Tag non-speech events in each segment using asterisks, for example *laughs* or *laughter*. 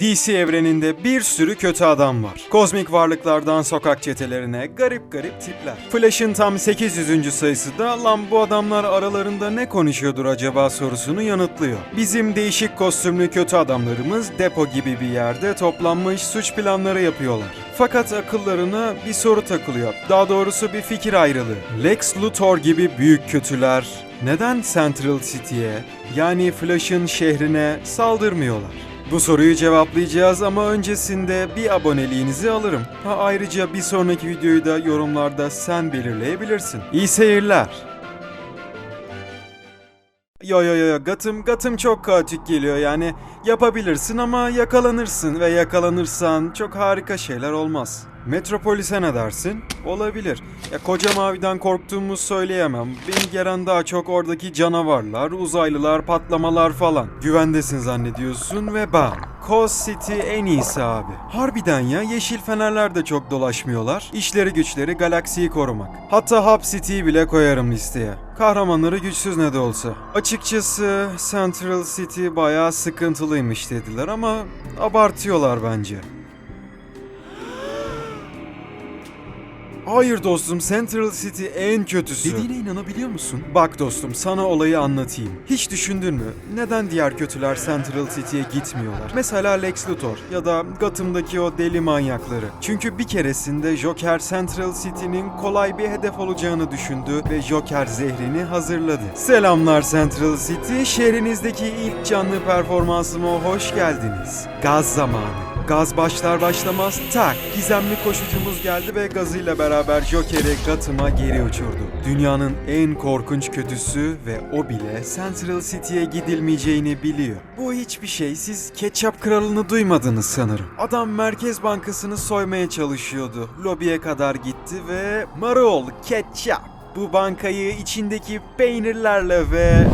DC evreninde bir sürü kötü adam var. Kozmik varlıklardan sokak çetelerine garip garip tipler. Flash'ın tam 800. sayısı da lan bu adamlar aralarında ne konuşuyordur acaba sorusunu yanıtlıyor. Bizim değişik kostümlü kötü adamlarımız depo gibi bir yerde toplanmış suç planları yapıyorlar. Fakat akıllarına bir soru takılıyor. Daha doğrusu bir fikir ayrılığı. Lex Luthor gibi büyük kötüler neden Central City'ye yani Flash'ın şehrine saldırmıyorlar? Bu soruyu cevaplayacağız ama öncesinde bir aboneliğinizi alırım. Ha ayrıca bir sonraki videoyu da yorumlarda sen belirleyebilirsin. İyi seyirler. Yo yo yo Gotham, Gotham çok kaotik geliyor yani yapabilirsin ama yakalanırsın ve yakalanırsan çok harika şeyler olmaz. Metropolis'e ne dersin? Olabilir. Ya koca maviden korktuğumu söyleyemem. Beni gelen daha çok oradaki canavarlar, uzaylılar, patlamalar falan. Güvendesin zannediyorsun ve bam. Coast City en iyisi abi. Harbiden ya yeşil fenerler de çok dolaşmıyorlar. İşleri güçleri galaksiyi korumak. Hatta Hub City'yi bile koyarım listeye. Kahramanları güçsüz ne de olsa. Açıkçası Central City bayağı sıkıntılıymış dediler ama abartıyorlar bence. Hayır dostum Central City en kötüsü. Dediğine inanabiliyor musun? Bak dostum sana olayı anlatayım. Hiç düşündün mü? Neden diğer kötüler Central City'ye gitmiyorlar? Mesela Lex Luthor ya da Gotham'daki o deli manyakları. Çünkü bir keresinde Joker Central City'nin kolay bir hedef olacağını düşündü ve Joker zehrini hazırladı. Selamlar Central City. Şehrinizdeki ilk canlı performansıma hoş geldiniz. Gaz zamanı. Gaz başlar başlamaz tak gizemli koşucumuz geldi ve gazıyla beraber Joker'i Gotham'a geri uçurdu. Dünyanın en korkunç kötüsü ve o bile Central City'ye gidilmeyeceğini biliyor. Bu hiçbir şey siz ketçap kralını duymadınız sanırım. Adam Merkez Bankası'nı soymaya çalışıyordu. Lobiye kadar gitti ve marul ketçap. Bu bankayı içindeki peynirlerle ve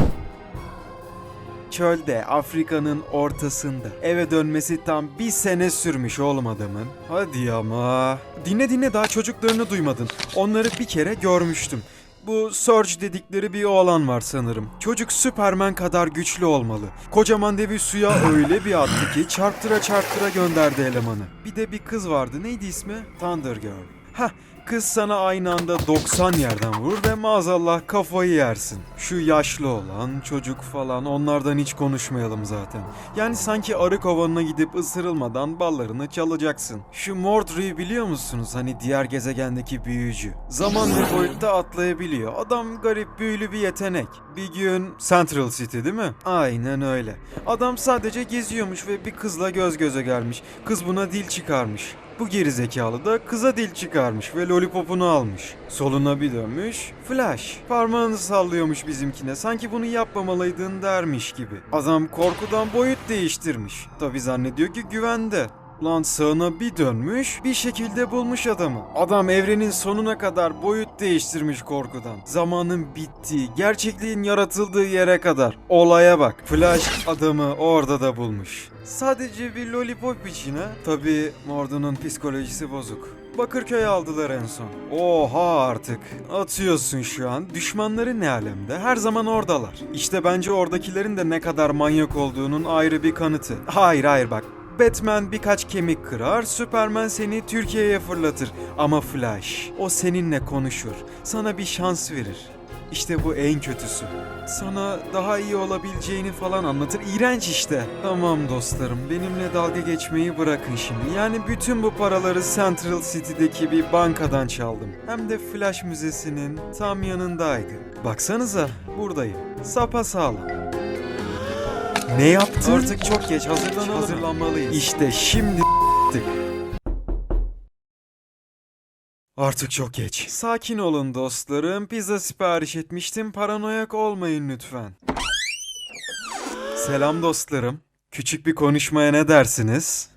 Çölde, Afrika'nın ortasında. Eve dönmesi tam bir sene sürmüş oğlum adamın. Hadi ama. Dinle dinle daha çocuklarını duymadın. Onları bir kere görmüştüm. Bu Surge dedikleri bir oğlan var sanırım. Çocuk Superman kadar güçlü olmalı. Kocaman devi suya *laughs* öyle bir attı ki çarptıra çarptıra gönderdi elemanı. Bir de bir kız vardı. Neydi ismi? Thunder Girl. Hah Kız sana aynı anda 90 yerden vurur ve maazallah kafayı yersin. Şu yaşlı olan, çocuk falan onlardan hiç konuşmayalım zaten. Yani sanki arı kovanına gidip ısırılmadan ballarını çalacaksın. Şu Mordry'yi biliyor musunuz? Hani diğer gezegendeki büyücü. Zaman ve boyutta atlayabiliyor. Adam garip büyülü bir yetenek. Bir gün Central City değil mi? Aynen öyle. Adam sadece geziyormuş ve bir kızla göz göze gelmiş. Kız buna dil çıkarmış. Bu gerizekalı da kıza dil çıkarmış ve lollipopunu almış. Soluna bir dönmüş. Flash. Parmağını sallıyormuş bizimkine. Sanki bunu yapmamalıydın dermiş gibi. Adam korkudan boyut değiştirmiş. Tabi zannediyor ki güvende. Lan sağına bir dönmüş, bir şekilde bulmuş adamı. Adam evrenin sonuna kadar boyut değiştirmiş korkudan. Zamanın bittiği, gerçekliğin yaratıldığı yere kadar. Olaya bak. Flash adamı orada da bulmuş. Sadece bir lollipop için ha. Tabi Mordo'nun psikolojisi bozuk. Bakırköy aldılar en son. Oha artık. Atıyorsun şu an. Düşmanları ne alemde? Her zaman oradalar. İşte bence oradakilerin de ne kadar manyak olduğunun ayrı bir kanıtı. Hayır hayır bak. Batman birkaç kemik kırar, Superman seni Türkiye'ye fırlatır. Ama Flash, o seninle konuşur, sana bir şans verir. İşte bu en kötüsü. Sana daha iyi olabileceğini falan anlatır. İğrenç işte. Tamam dostlarım, benimle dalga geçmeyi bırakın şimdi. Yani bütün bu paraları Central City'deki bir bankadan çaldım. Hem de Flash Müzesi'nin tam yanındaydı. Baksanıza, buradayım. Sapa sağlam. Ne yaptın? Artık çok geç hazırlanalım. Hazırlanmalıyız. İşte şimdi Artık çok geç. Sakin olun dostlarım. Pizza sipariş etmiştim. Paranoyak olmayın lütfen. Selam dostlarım. Küçük bir konuşmaya ne dersiniz?